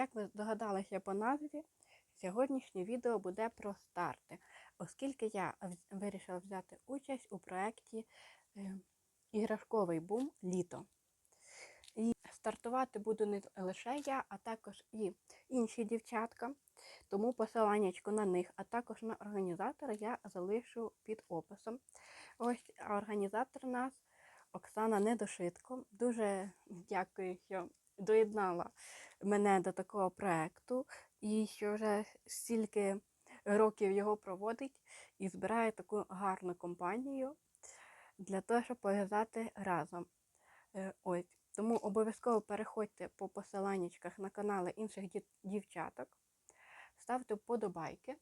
як ви здогадалися по назві, сьогоднішнє відео буде про старти, оскільки я вирішила взяти участь у проєкті е, Іграшковий бум літо. І стартувати буду не лише я, а також і інші дівчатка. Тому посиланнячко на них, а також на організатора я залишу під описом. Ось організатор у нас Оксана Недошитко. Дуже дякую, що доєднала мене до такого проекту і що вже стільки років його проводить і збирає таку гарну компанію для того, щоб пов'язати разом. Е, Ось. Тому обов'язково переходьте по посиланнячках на канали інших дівчаток, ставте вподобайки,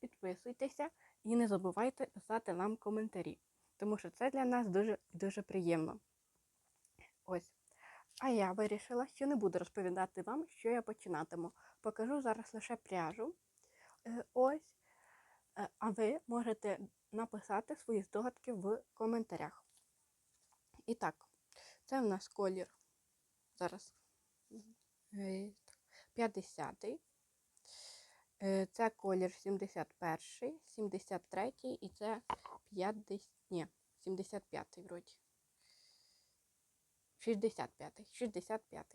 підписуйтеся і не забувайте писати нам коментарі, тому що це для нас дуже дуже приємно. Ось. А я вирішила, що не буду розповідати вам, що я починатиму. Покажу зараз лише пряжу. Е, Ось. Е, А ви можете написати свої здогадки в коментарях. І так, це в нас колір. Зараз. 50-й. Е, Це колір 71, 73 і це 50, ні, 75 вроді. 65, 65.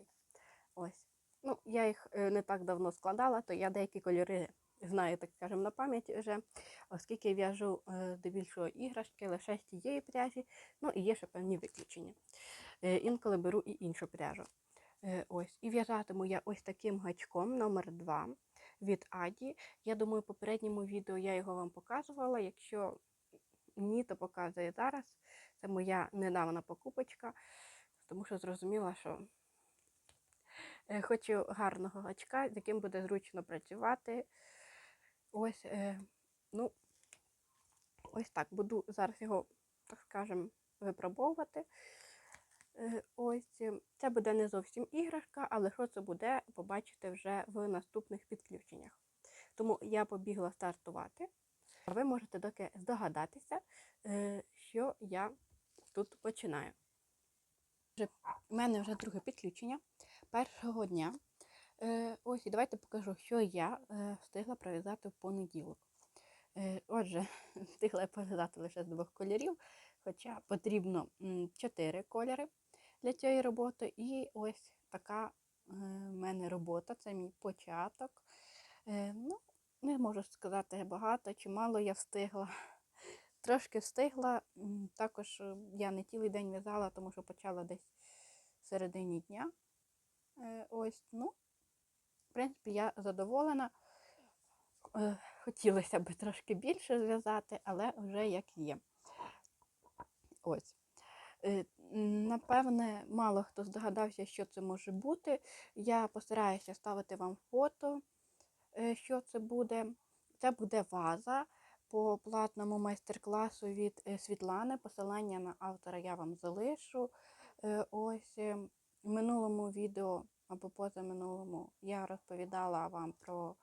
Ось. Ну, я їх е, не так давно складала, то я деякі кольори знаю, так скажемо, на пам'ять вже, оскільки в'яжу е, здебільшого іграшки лише з тієї пряжі, ну і є ще певні виключення. Е, Інколи беру і іншу пряжу. Ось. І в'язатиму я ось таким гачком номер 2 від Аді. Я думаю, в попередньому відео я його вам показувала. Якщо ні, то показую зараз. Це моя недавна покупочка, тому що зрозуміла, що е, хочу гарного гачка, з яким буде зручно працювати. Ось, е, ну, ось так. Буду зараз його, так скажемо, випробовувати. Е, Ось це буде не зовсім іграшка, але що це буде, побачите вже в наступних підключеннях. Тому я побігла стартувати. Ви можете доки здогадатися, що я тут починаю. Вже- У мене вже друге підключення першого дня. Е, Ось і давайте покажу, що я е, встигла пров'язати в понеділок. Е, Отже, встигла я пов'язати лише з двох кольорів, хоча потрібно чотири кольори для цієї роботи. І ось така е, в мене робота, це мій початок. Е, Ну, не можу сказати багато чи мало я встигла. Трошки встигла. Також е, я не цілий день в'язала, тому що почала десь в середині дня. Е, Ось, ну, в принципі, я задоволена. Е, Хотілося б трошки більше зв'язати, але вже як є. Ось. Напевне, мало хто здогадався, що це може бути. Я постараюся ставити вам фото, що це буде. Це буде ваза по платному майстер-класу від е, Світлани. Посилання на автора я вам залишу. Е, Ось е, в минулому відео або позаминулому я розповідала вам про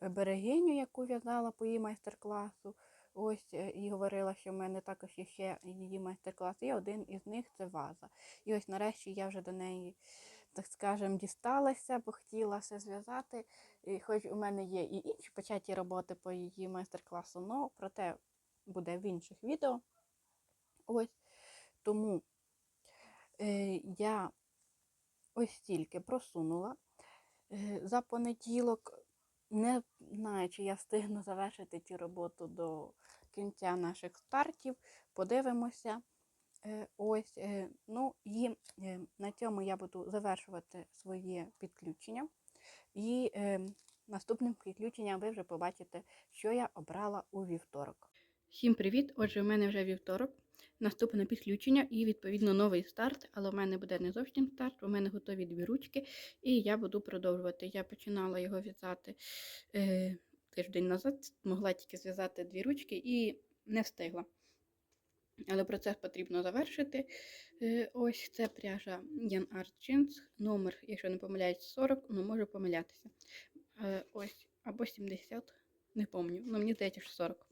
берегиню, яку в'язала по її майстер-класу. Ось і говорила, що в мене також є ще її майстер-клас, і один із них це ваза. І ось нарешті я вже до неї, так скажемо, дісталася, бо хотіла все зв'язати. І хоч у мене є і інші початі роботи по її майстер-класу, але проте буде в інших відео. Ось тому е, я ось стільки просунула е, за понеділок. Не знаю, чи я встигну завершити цю роботу до кінця наших стартів. Подивимося. Е, Ось, е, ну і е, на цьому я буду завершувати своє підключення. І наступним підключенням ви вже побачите, що я обрала у вівторок. Всім привіт! Отже, у мене вже вівторок. Наступне підключення і, відповідно, новий старт, але у мене буде не зовсім старт, у мене готові дві ручки, і я буду продовжувати. Я починала його в'язати е, тиждень назад, могла тільки зв'язати дві ручки і не встигла. Але процес потрібно завершити. Е, Ось це пряжа Jan Art Jeans, номер, якщо не помиляюсь, 40, але можу помилятися. Е, Ось, або 70, не пам'ятаю, ну мені здається, що 40.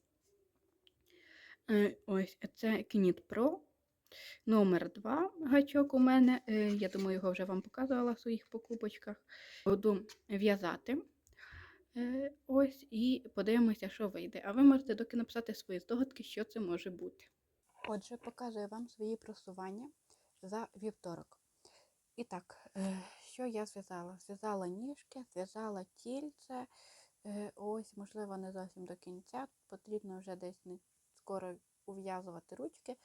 Е, Ось це Knit Pro. Номер два гачок у мене, я думаю, його вже вам показувала в своїх покупочках. Буду в'язати. Ось і подивимося, що вийде. А ви можете доки написати свої здогадки, що це може бути. Отже, показую вам свої просування за вівторок. І так, е, що я зв'язала? Зв'язала ніжки, зв'язала тільце. Е, Ось, можливо, не зовсім до кінця. Потрібно вже десь не скоро ув'язувати ручки.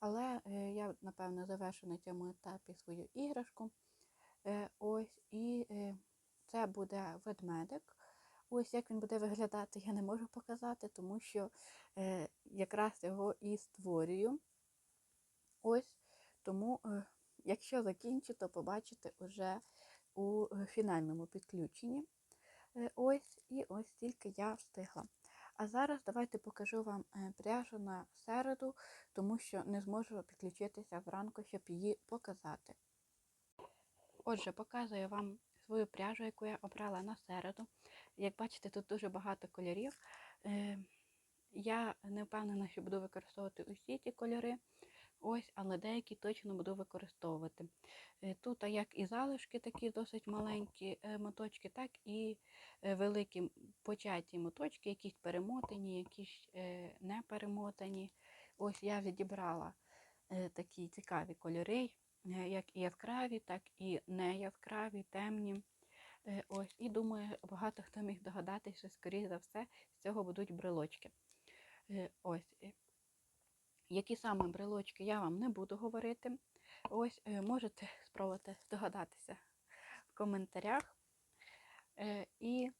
Але е, я, напевно, завершу на цьому етапі свою іграшку. Ось, і це буде ведмедик. Ось як він буде виглядати, я не можу показати, тому що е, якраз його і створюю. Ось, тому, е, якщо закінчу, то побачите вже у фінальному підключенні. Е, ось, і ось тільки я встигла. А зараз давайте покажу вам е, пряжу на середу, тому що не зможу підключитися зранку, щоб її показати. Отже, показую вам свою пряжу, яку я обрала на середу. Як бачите, тут дуже багато кольорів. Е, Я не впевнена, що буду використовувати усі ті кольори. Ось, але деякі точно буду використовувати. Е, Тут як і залишки такі досить маленькі е, моточки, так і великі початі моточки, якісь перемотані, якісь не перемотані. Ось я відібрала такі цікаві кольори, як і яскраві, так і не яскраві, темні. Е, Ось, і думаю, багато хто міг догадатися, що, скоріше за все, з цього будуть брелочки. Е, Ось. е, Які саме брелочки я вам не буду говорити. Ось е, можете спробувати здогадатися в коментарях. Е, І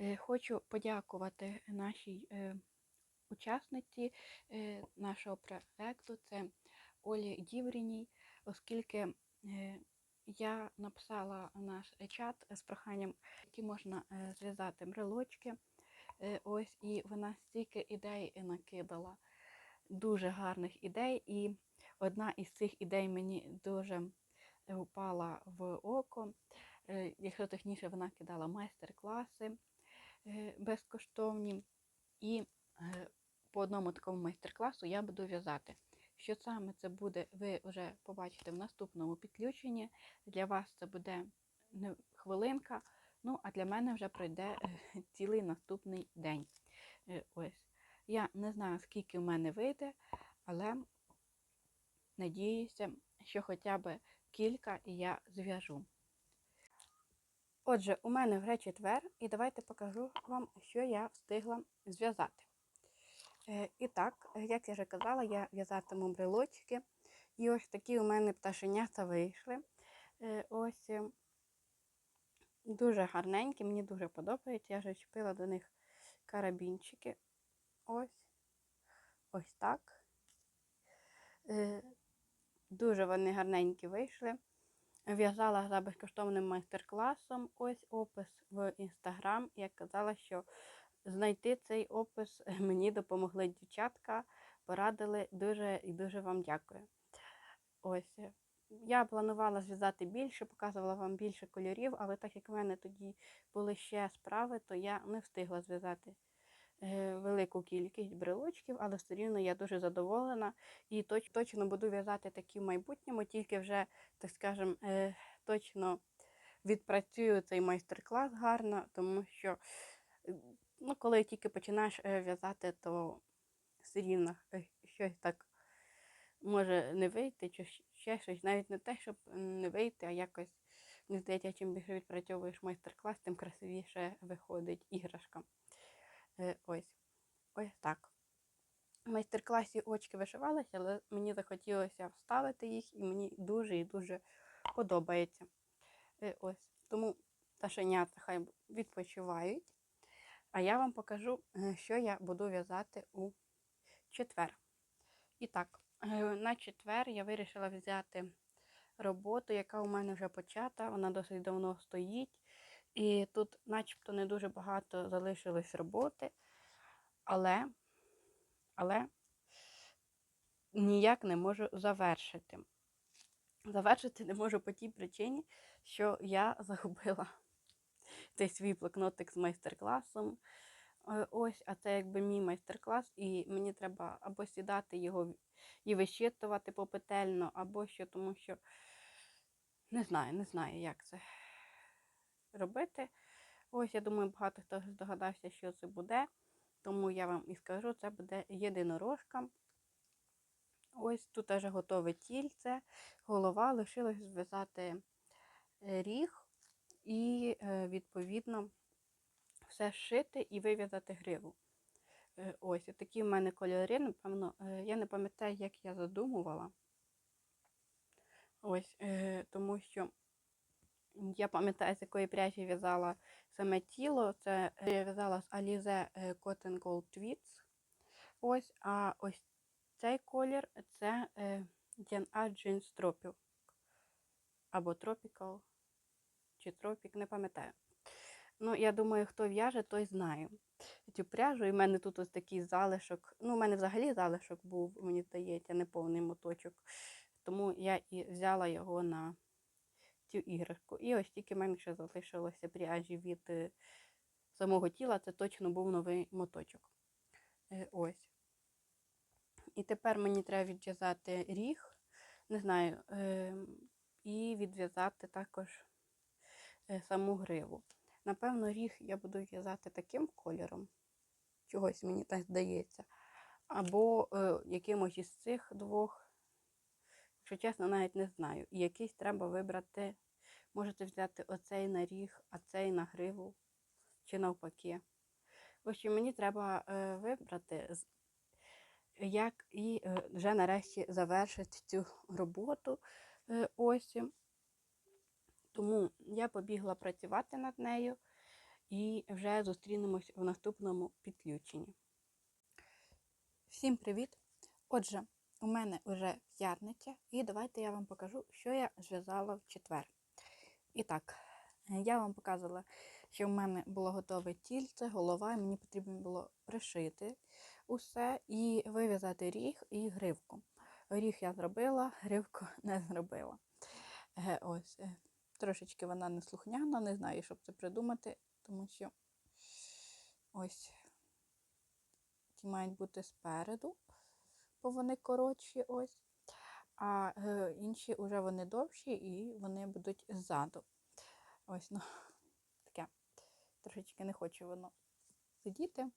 е, хочу подякувати нашій е, учасниці е, нашого проекту, це Олі Дівріній, оскільки е, я написала наш чат з проханням, які можна е, зв'язати брелочки. Е, Ось, і вона стільки ідей накидала дуже гарних ідей, і одна із цих ідей мені дуже е, впала в око. Е, Якщо точніше, вона кидала майстер-класи е, безкоштовні. І е, по одному такому майстер-класу я буду в'язати. Що саме це буде, ви вже побачите в наступному підключенні. Для вас це буде хвилинка, ну а для мене вже пройде е, цілий наступний день. Е, Ось. Я не знаю, скільки в мене вийде, але надіюся, що хоча б кілька я зв'яжу. Отже, у мене вже четвер, і давайте покажу вам, що я встигла зв'язати. Е, І так, е, як я вже казала, я в'язатиму брелочки. І ось такі у мене пташенята вийшли. Е, Ось дуже гарненькі, мені дуже подобається. Я вже чіпила до них карабінчики. Ось. Ось так. Дуже вони гарненькі вийшли. В'язала за безкоштовним майстер-класом. Ось опис в інстаграм. Я казала, що знайти цей опис мені допомогли дівчатка, порадили дуже і дуже вам дякую. Ось. Я планувала зв'язати більше, показувала вам більше кольорів, але так як в мене тоді були ще справи, то я не встигла зв'язати е, велику кількість брелочків, але все рівно я дуже задоволена і точно буду в'язати такі в майбутньому, тільки вже, так скажем, е, точно відпрацюю цей майстер-клас гарно, тому що е, ну, коли тільки починаєш е, в'язати, то все рівно е, щось так може не вийти, чи ще щось, навіть не те, щоб не вийти, а якось мені здається, чим більше відпрацьовуєш майстер-клас, тим красивіше виходить іграшка. Е, Ось. Ось так. В майстер-класі очки вишивалися, але мені захотілося вставити їх, і мені дуже і дуже подобається. Ось. Тому пташенята хай відпочивають. А я вам покажу, е, що я буду в'язати у четвер. І так, е, на четвер я вирішила взяти роботу, яка у мене вже почата, вона досить давно стоїть. І тут, начебто, не дуже багато залишилось роботи, але, але ніяк не можу завершити. Завершити не можу по тій причині, що я загубила той свій блокнотик з майстер-класом. е, ось, а це якби мій майстер-клас, і мені треба або сідати його і вищитувати попетельно, або що, тому що не знаю, не знаю, як це робити. Ось, я думаю, багато хто здогадався, що це буде. Тому я вам і скажу, це буде єдинорожка. Ось тут вже готове тільце, голова, лишилось зв'язати е, ріг і, е, відповідно, все зшити і вив'язати гриву. Е, Ось такі в мене кольори, напевно, е, я не пам'ятаю, як я задумувала. Ось, тому що я пам'ятаю, з якої пряжі в'язала саме тіло. Це я в'язала з Alize Cotton Gold Tweeds. Ось, а ось цей колір це DNA Jeans Tropic. Або Tropical, чи Tropic, не пам'ятаю. Ну, я думаю, хто в'яже, той знає цю пряжу. І в мене тут ось такий залишок. Ну, у мене взагалі залишок був, мені здається, неповний моточок. Тому я і взяла його на цю іграшку. І ось тільки ще залишилося пряжі від е, самого тіла. Це точно був новий моточок. Е, Ось. І тепер мені треба відв'язати ріг, не знаю, е, і відв'язати також саму гриву. Напевно, ріг я буду в'язати таким кольором, чогось мені так здається. Або е, якимось із цих двох, якщо чесно, навіть не знаю. І якийсь треба вибрати. Можете взяти оцей на ріг, а цей на гриву, чи навпаки. В общем, мені треба е, вибрати, як і е, вже нарешті завершити цю роботу. Е, ось. Тому я побігла працювати над нею і вже зустрінемось в наступному підключенні. Всім привіт! Отже, у мене вже п'ятниця, і давайте я вам покажу, що я зв'язала в четвер. І так, я вам показувала, що в мене було готове тільце, голова, і мені потрібно було пришити усе і вив'язати ріг і гривку. Ріг я зробила, гривку не зробила. Е, Ось, е, трошечки вона неслухняна, не знаю, щоб це придумати, тому що ось ті мають бути спереду, бо вони коротші, ось. А е, інші вже вони довші і вони будуть ззаду. Ось, ну, таке. Трошечки не хочу воно сидіти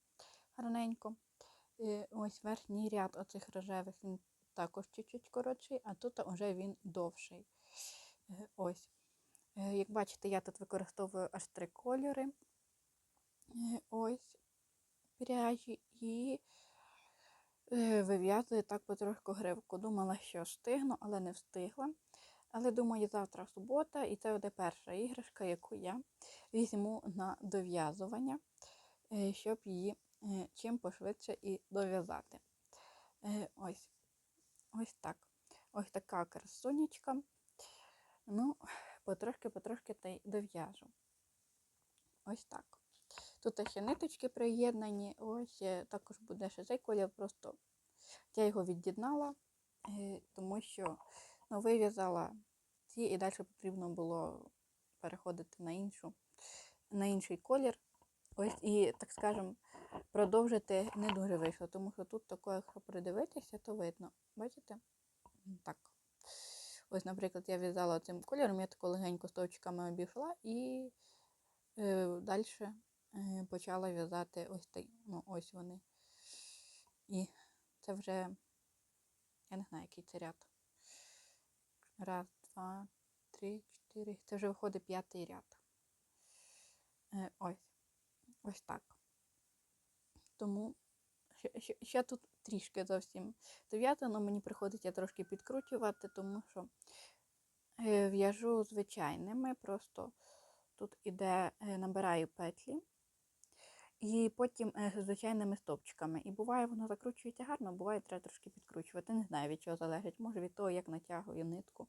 гарненько. Е, ось верхній ряд оцих рожевих він також чуть-чуть коротший, а тут вже він довший. Е, ось. Е, Як бачите, я тут використовую аж три кольори. Е, Ось пряжі і е, вив'язую так потрошку гривку. Думала, що встигну, але не встигла. Але думаю, завтра субота, і це буде перша іграшка, яку я візьму на дов'язування, щоб її чим пошвидше і дов'язати. Ось ось так. Ось така красунечка. Ну, потрошки-потрошки та й дов'яжу. Ось так. Тут ще ниточки приєднані, ось е, також буде ще цей колір, просто я його від'єднала, е, тому що ну, вив'язала ці і далі потрібно було переходити на іншу, на інший колір. Ось і, так скажемо, продовжити не дуже вийшло, тому що тут таке, якщо придивитися, то видно. Бачите? Так. Ось, наприклад, я в'язала цим кольором, я тако легенько стовпчиками обійшла і е, далі е, почала в'язати ось тай, ну, ось вони. І це вже, я не знаю, який це ряд. Раз, два, три, чотири. Це вже виходить п'ятий ряд. Е, ось. Ось так. Тому ще, ще, ще тут трішки зовсім дов'язано, мені приходиться трошки підкручувати, тому що е, в'яжу звичайними, просто тут іде, е, набираю петлі. І потім е, звичайними стовпчиками. І буває, воно закручується гарно, буває, треба трошки підкручувати. Не знаю, від чого залежить. Може від того, як натягую нитку.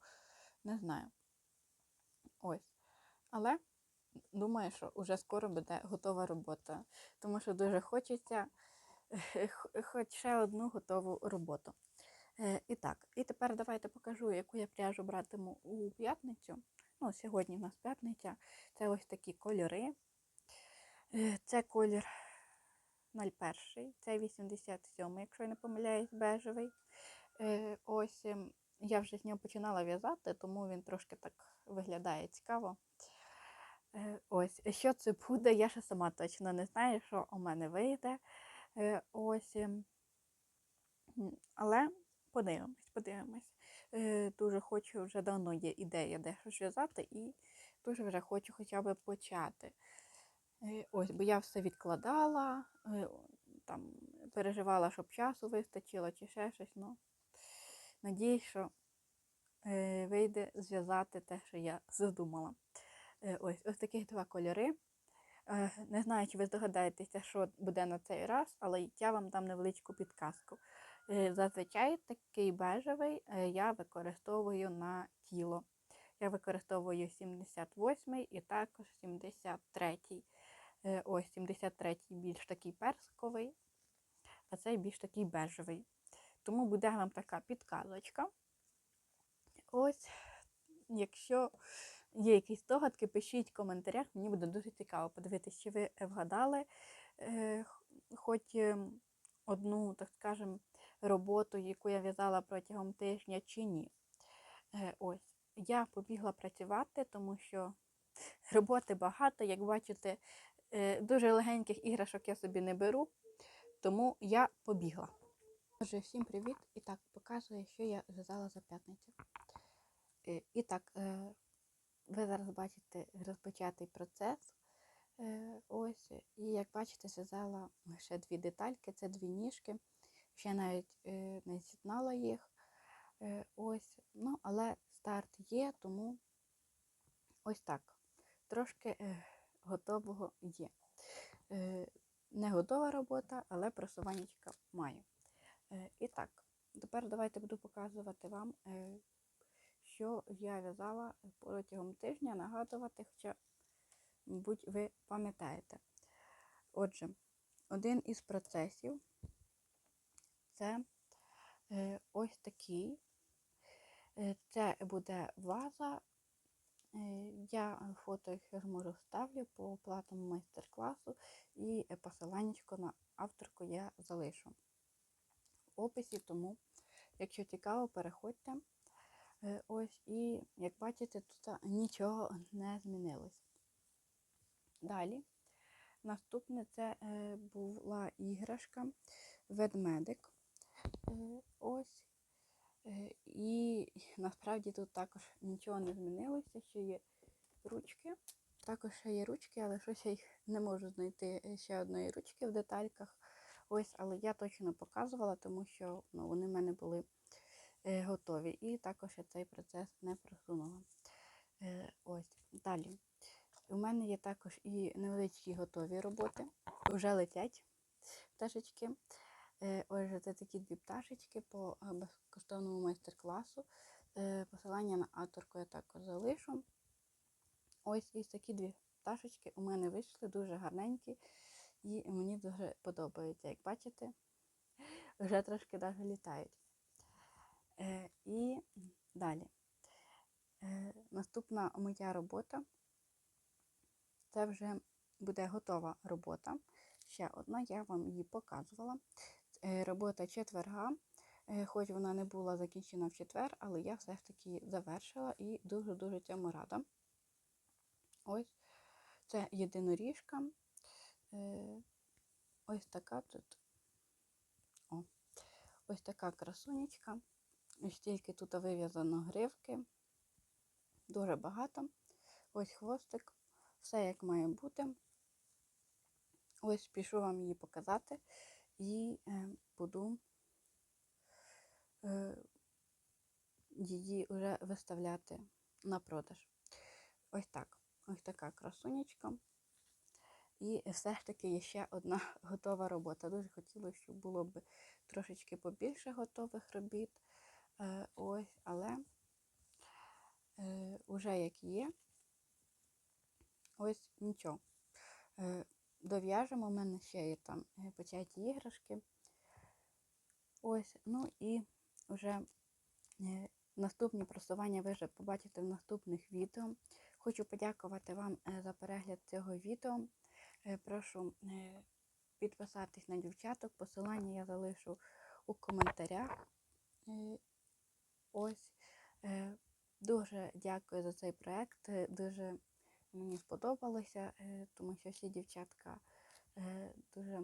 Не знаю. Ось. Але думаю, що вже скоро буде готова робота. Тому що дуже хочеться хоч ще одну готову роботу. Е, І так, і тепер давайте покажу, яку я пряжу братиму у п'ятницю. Ну, сьогодні в нас п'ятниця. Це ось такі кольори. Е, Це колір 01, це 87, якщо я не помиляюсь, бежевий. Е, ось ем, я вже з нього починала в'язати, тому він трошки так виглядає цікаво. Е, ось, що це буде, я ще сама точно не знаю, що у мене вийде. Е, ось, ем, але подивимось, подивимось. Е, дуже хочу, вже давно є ідея де щось в'язати, і дуже вже хочу хоча б почати. Е, Ось, бо я все відкладала, там переживала, щоб часу вистачило чи ще щось. Ну, надіюсь, що вийде зв'язати те, що я задумала. Ось, ось таких два кольори. Е, Не знаю, чи ви здогадаєтеся, що буде на цей раз, але я вам дам невеличку підказку. Е, Зазвичай такий бежевий е, я використовую на тіло. Я використовую 78 і також 73. Е, Ось 73 більш такий персиковий, а цей більш такий бежевий. Тому буде вам така підказочка. Ось, якщо є якісь догадки, пишіть в коментарях, мені буде дуже цікаво подивитися, чи ви вгадали е, хоч ем, одну, так скажем, роботу, яку я в'язала протягом тижня, чи ні. Е, ось, я побігла працювати, тому що роботи багато, як бачите, е, дуже легеньких іграшок я собі не беру, тому я побігла. Отже, всім привіт! І так, показую, що я в'язала за п'ятницю. Е, І так, е, ви зараз бачите розпочатий процес. Е, Ось, і як бачите, зв'язала ще дві детальки, це дві ніжки. Ще навіть е, не з'єднала їх. Е, Ось, ну, але старт є, тому ось так. Tрошки е, готового є. Не готова робота, але просуваннячка маю. І так, тепер давайте буду показувати вам, що я в'язала протягом тижня, нагадувати, хоча, мабуть, ви пам'ятаєте. Отже, один із процесів це е, ось такий. Е, Це буде ваза. Е, Я фото, якщо зможу, вставлю по платному майстер-класу і посиланнячко на авторку я залишу в описі, тому, якщо цікаво, переходьте. Е, Ось, і як бачите, тут нічого не змінилось. Далі, наступне це е, була іграшка ведмедик. Е, Ось. І насправді тут також нічого не змінилося, що є ручки. Також ще є ручки, але щось я їх не можу знайти ще одної ручки в детальках. Ось, але я точно показувала, тому що ну, вони в мене були готові. І також я цей процес не просунула. Е, ось, далі. У мене є також і невеличкі готові роботи. Вже летять пташечки. Е, Отже, це такі дві пташечки по е, безкоштовному майстер-класу. Е, Посилання на авторку я також залишу. Ось ось такі дві пташечки у мене вийшли дуже гарненькі і мені дуже подобаються. Як бачите, вже трошки навіть літають. Е, І далі. Е, Наступна моя робота це вже буде готова робота. Ще одна, я вам її показувала. Е, Робота четверга, хоч вона не була закінчена в четвер, але я все ж таки завершила і дуже-дуже цьому рада. Ось це єдиноріжка. Ось така тут. О, ось така красунечка. Ось тільки тут вив'язано гривки. Дуже багато. Ось хвостик. Все як має бути. Ось пішу вам її показати і е, буду е, її вже виставляти на продаж. Ось так. Ось така красунечка. І все ж таки є ще одна готова робота. Дуже хотілося, щоб було б трошечки побільше готових робіт. Е, ось, але е, уже як є, ось нічого. Е, дов'яжемо, у мене ще є там початі іграшки. Ось, ну і вже наступні просування ви вже побачите в наступних відео. Хочу подякувати вам за перегляд цього відео. Прошу, підписатись на дівчаток. Посилання я залишу у коментарях. Ось. Е, Дуже дякую за цей проект. е, Дуже мені сподобалося, е, тому що всі дівчатка дуже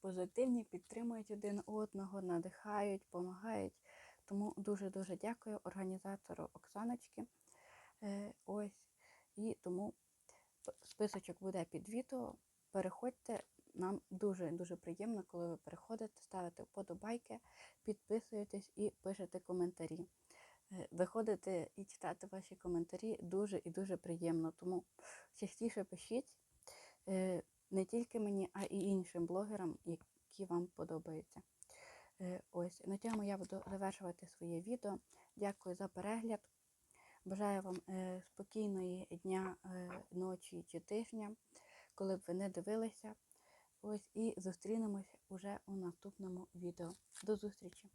позитивні, підтримують один одного, надихають, допомагають. Тому дуже-дуже дякую організатору Оксаночки. Ось. І тому списочок буде під відео. Переходьте. Нам дуже-дуже приємно, коли ви переходите, ставите вподобайки, підписуєтесь і пишете коментарі. Е, Виходити і читати ваші коментарі дуже і дуже приємно. Тому частіше пишіть е, не тільки мені, а і іншим блогерам, які вам подобаються. Е, Ось на цьому я буду завершувати своє відео. Дякую за перегляд. Бажаю вам спокійної дня, ночі чи тижня, коли б ви не дивилися. Ось і зустрінемось уже у наступному відео. До зустрічі!